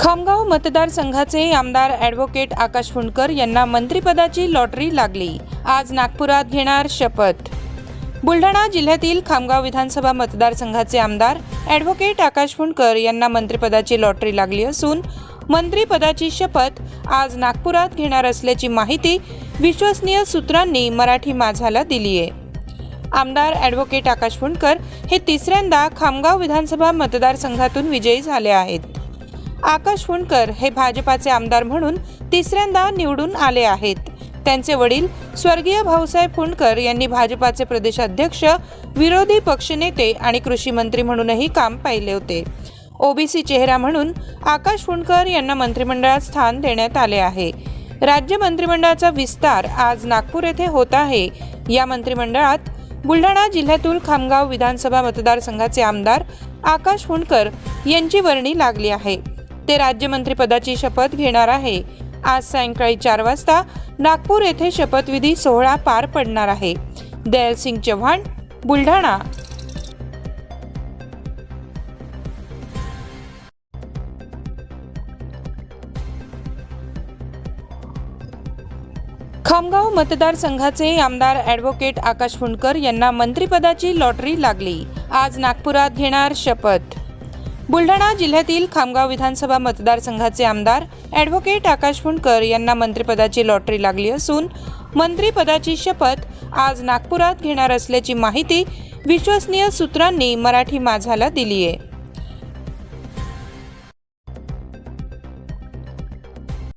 खामगाव मतदारसंघाचे आमदार ॲडव्होकेट आकाश फुंडकर यांना मंत्रिपदाची लॉटरी लागली. आज नागपुरात घेणार शपथ. बुलढाणा जिल्ह्यातील खामगाव विधानसभा मतदारसंघाचे आमदार ॲडव्होकेट आकाश फुंडकर यांना मंत्रिपदाची लॉटरी लागली असून मंत्रिपदाची शपथ आज नागपुरात घेणार असल्याची माहिती विश्वसनीय सूत्रांनी मराठी माझाला दिली आहे. आमदार ॲडव्होकेट आकाश फुंडकर हे तिसऱ्यांदा खामगाव विधानसभा मतदारसंघातून विजयी झाले आहेत. आकाश हुणकर हे भाजपाचे आमदार म्हणून तिसऱ्यांदा निवडून आले आहेत. त्यांचे वडील स्वर्गीय भाऊसाहेब फुंडकर यांनी भाजपाचे प्रदेशाध्यक्ष विरोधी पक्षनेते आणि कृषी मंत्री म्हणूनही काम पाहिले होते. ओबीसी चेहरा म्हणून आकाश फुंडकर यांना मंत्रिमंडळात स्थान देण्यात आले आहे. राज्य मंत्रिमंडळाचा विस्तार आज नागपूर येथे होत आहे. या मंत्रिमंडळात बुलढाणा जिल्ह्यातील खामगाव विधानसभा मतदारसंघाचे आमदार आकाश हुणकर यांची वर्णी लागली आहे. ते राज्यमंत्रीपदाची शपथ घेणार आहे. आज सायंकाळी चार वाजता नागपूर येथे शपथविधी सोहळा पार पडणार आहे. दयालसिंग चव्हाण बुलढाणा. खामगाव मतदारसंघाचे आमदार ॲडव्होकेट आकाश फुंडकर यांना मंत्रिपदाची लॉटरी लागली. आज नागपुरात घेणार शपथ बुलढाणा जिल्ह्यातील खामगाव विधानसभा मतदारसंघाचे आमदार ॲडव्होकेट आकाश फुंडकर यांना मंत्रिपदाची लॉटरी लागली असून मंत्रिपदाची शपथ आज नागपुरात घेणार असल्याची माहिती विश्वसनीय सूत्रांनी मराठी माझाला दिली आहे